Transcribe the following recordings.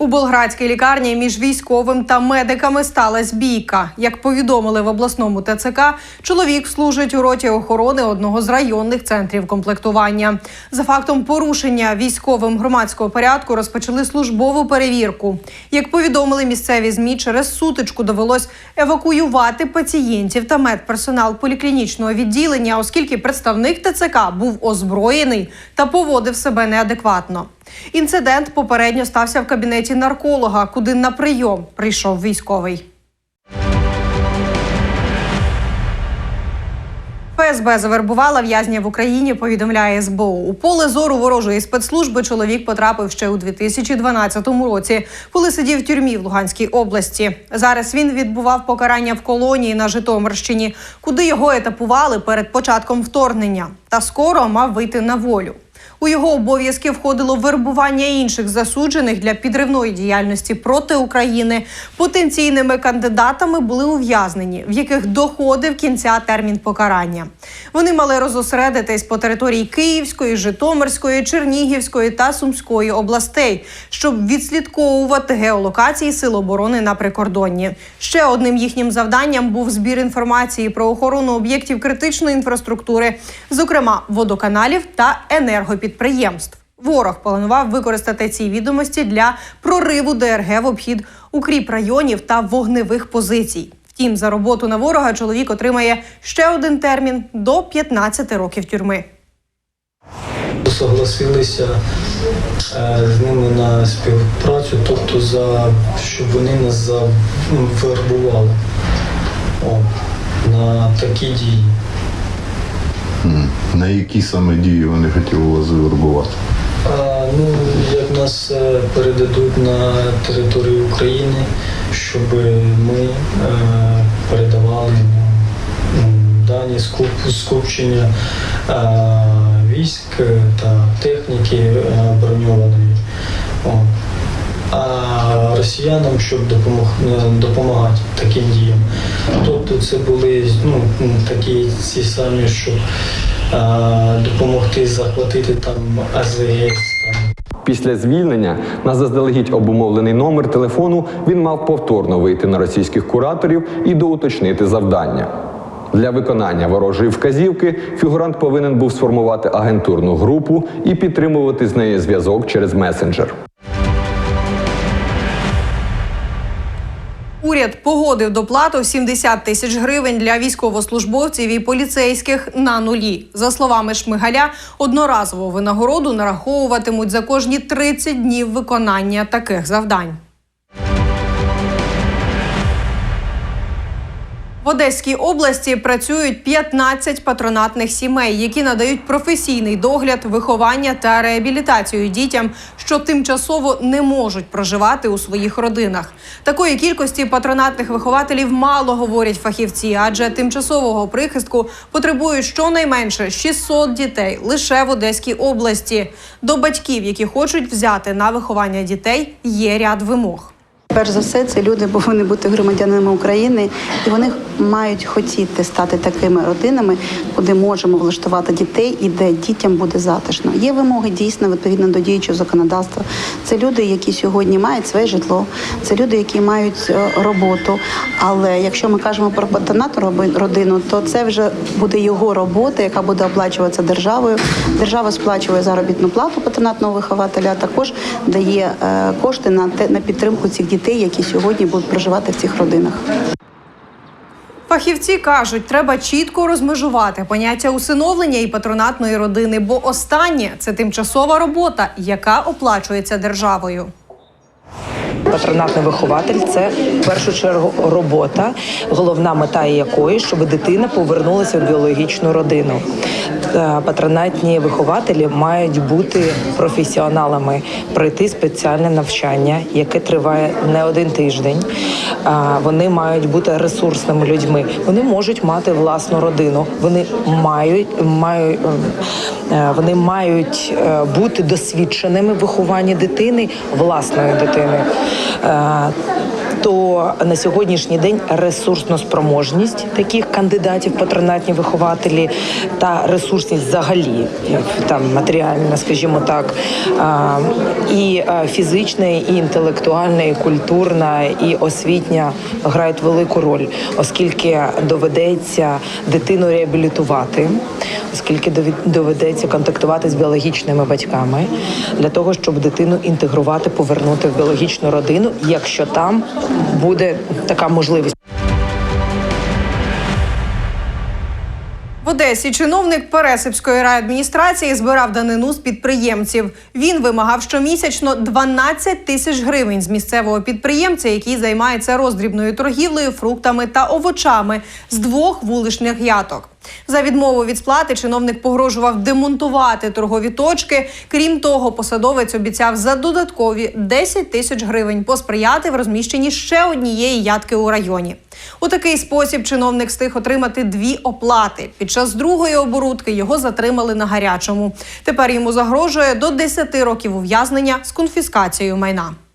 У Болградській лікарні між військовим та медиками сталася бійка. Як повідомили в обласному ТЦК, чоловік служить у роті охорони одного з районних центрів комплектування. За фактом порушення військовим громадського порядку розпочали службову перевірку. Як повідомили місцеві змі, через сутичку довелось евакуювати пацієнтів та медперсонал поліклінічного відділення, оскільки представник ТЦК був озброєний та поводив себе неадекватно. Інцидент попередньо стався в кабінеті нарколога, куди на прийом прийшов військовий. ФСБ завербувала в'язня в Україні. Повідомляє СБУ. У поле зору ворожої спецслужби чоловік потрапив ще у 2012 році, коли сидів в тюрмі в Луганській області. Зараз він відбував покарання в колонії на Житомирщині, куди його етапували перед початком вторгнення. Та скоро мав вийти на волю. У його обов'язки входило вербування інших засуджених для підривної діяльності проти України. Потенційними кандидатами були ув'язнені, в яких доходив кінця термін покарання. Вони мали розосередитись по території Київської, Житомирської, Чернігівської та Сумської областей, щоб відслідковувати геолокації Сил оборони на прикордонні. Ще одним їхнім завданням був збір інформації про охорону об'єктів критичної інфраструктури, зокрема водоканалів та енергопідприємств. Ворог планував використати ці відомості для прориву ДРГ в обхід укріп районів та вогневих позицій. Втім, за роботу на ворога чоловік отримає ще один термін до 15 років тюрми. Согласилися е, з ними на співпрацю, тобто за щоб вони нас завербували О, на такі дії. На які саме дії вони хотіли вас завербувати? Ну, як нас е, передадуть на територію України, щоб ми е, передавали дані скуп, скупчення військ е, та техніки броньованої. О. А росіянам, щоб допомог, е, допомагати таким діям. Тобто це були ну, такі ці самі, щоб е, допомогти захватити там АЗС. Після звільнення на заздалегідь обумовлений номер телефону він мав повторно вийти на російських кураторів і доуточнити завдання. Для виконання ворожої вказівки фігурант повинен був сформувати агентурну групу і підтримувати з нею зв'язок через месенджер. Уряд погодив доплату в 70 тисяч гривень для військовослужбовців і поліцейських на нулі. За словами Шмигаля, одноразову винагороду нараховуватимуть за кожні 30 днів виконання таких завдань. Одеській області працюють 15 патронатних сімей, які надають професійний догляд, виховання та реабілітацію дітям, що тимчасово не можуть проживати у своїх родинах. Такої кількості патронатних вихователів мало говорять фахівці, адже тимчасового прихистку потребують щонайменше 600 дітей лише в Одеській області. До батьків, які хочуть взяти на виховання дітей, є ряд вимог. Перш за все, це люди повинні бути громадянами України, і вони мають хотіти стати такими родинами, куди можемо влаштувати дітей і де дітям буде затишно. Є вимоги дійсно відповідно до діючого законодавства. Це люди, які сьогодні мають своє житло, це люди, які мають е, роботу. Але якщо ми кажемо про патронатну родину, то це вже буде його робота, яка буде оплачуватися державою. Держава сплачує заробітну плату патронатного вихователя, а також дає е, кошти на те на підтримку цих дітей, які сьогодні будуть проживати в цих родинах. Фахівці кажуть, треба чітко розмежувати поняття усиновлення і патронатної родини, бо останнє це тимчасова робота, яка оплачується державою. Патронатний вихователь це в першу чергу робота, головна мета якої, щоб дитина повернулася в біологічну родину. Патронатні вихователі мають бути професіоналами, пройти спеціальне навчання, яке триває не один тиждень. Вони мають бути ресурсними людьми. Вони можуть мати власну родину. Вони мають мають е, вони мають е, бути досвідченими в вихованні дитини, власної дитини. Е, то на сьогоднішній день ресурсна спроможність таких кандидатів, патронатні вихователі та ресурсність взагалі там матеріальна, скажімо так, і фізична, і інтелектуальна, і культурна, і освітня грають велику роль, оскільки доведеться дитину реабілітувати, оскільки довід- доведеться контактувати з біологічними батьками для того, щоб дитину інтегрувати, повернути в біологічну родину, якщо там буде така можливість. В Одесі чиновник Пересипської райадміністрації збирав данину з підприємців. Він вимагав щомісячно 12 тисяч гривень з місцевого підприємця, який займається роздрібною торгівлею фруктами та овочами з двох вуличних яток. За відмову від сплати чиновник погрожував демонтувати торгові точки. Крім того, посадовець обіцяв за додаткові 10 тисяч гривень посприяти в розміщенні ще однієї ятки у районі. У такий спосіб чиновник встиг отримати дві оплати. Під час другої оборудки його затримали на гарячому. Тепер йому загрожує до 10 років ув'язнення з конфіскацією майна.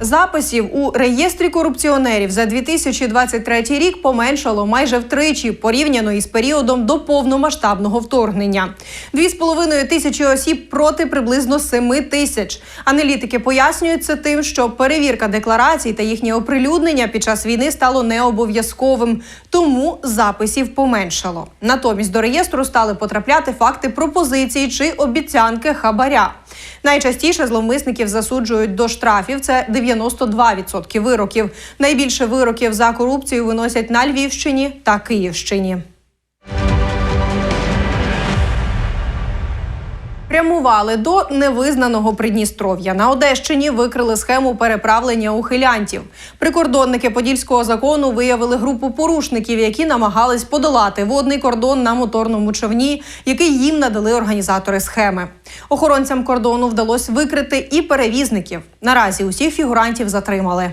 Записів у реєстрі корупціонерів за 2023 рік поменшало майже втричі порівняно із періодом до повномасштабного вторгнення. Дві з половиною тисячі осіб проти приблизно 7 тисяч. Аналітики пояснюють це тим, що перевірка декларацій та їхнє оприлюднення під час війни стало необов'язковим, тому записів поменшало. Натомість до реєстру стали потрапляти факти пропозиції чи обіцянки хабаря. Найчастіше зловмисників засуджують до штрафів. Це 92% вироків. Найбільше вироків за корупцію виносять на Львівщині та Київщині. Прямували до невизнаного Придністров'я. На Одещині викрили схему переправлення ухилянтів. Прикордонники подільського закону виявили групу порушників, які намагались подолати водний кордон на моторному човні, який їм надали організатори схеми. Охоронцям кордону вдалося викрити і перевізників. Наразі усіх фігурантів затримали.